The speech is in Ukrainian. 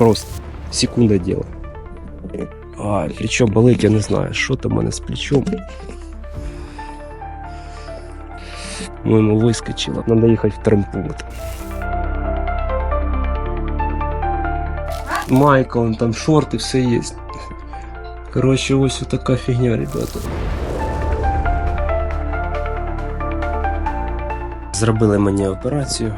Просто секунда діла. А, плечо болить, я не знаю, що там у мене з плечом. Ну, Моєму вискочило. Треба їхати в травмпункт. Майка, он там шорти, все є. Коротше, ось така фігня, ребята. Зробили мені операцію.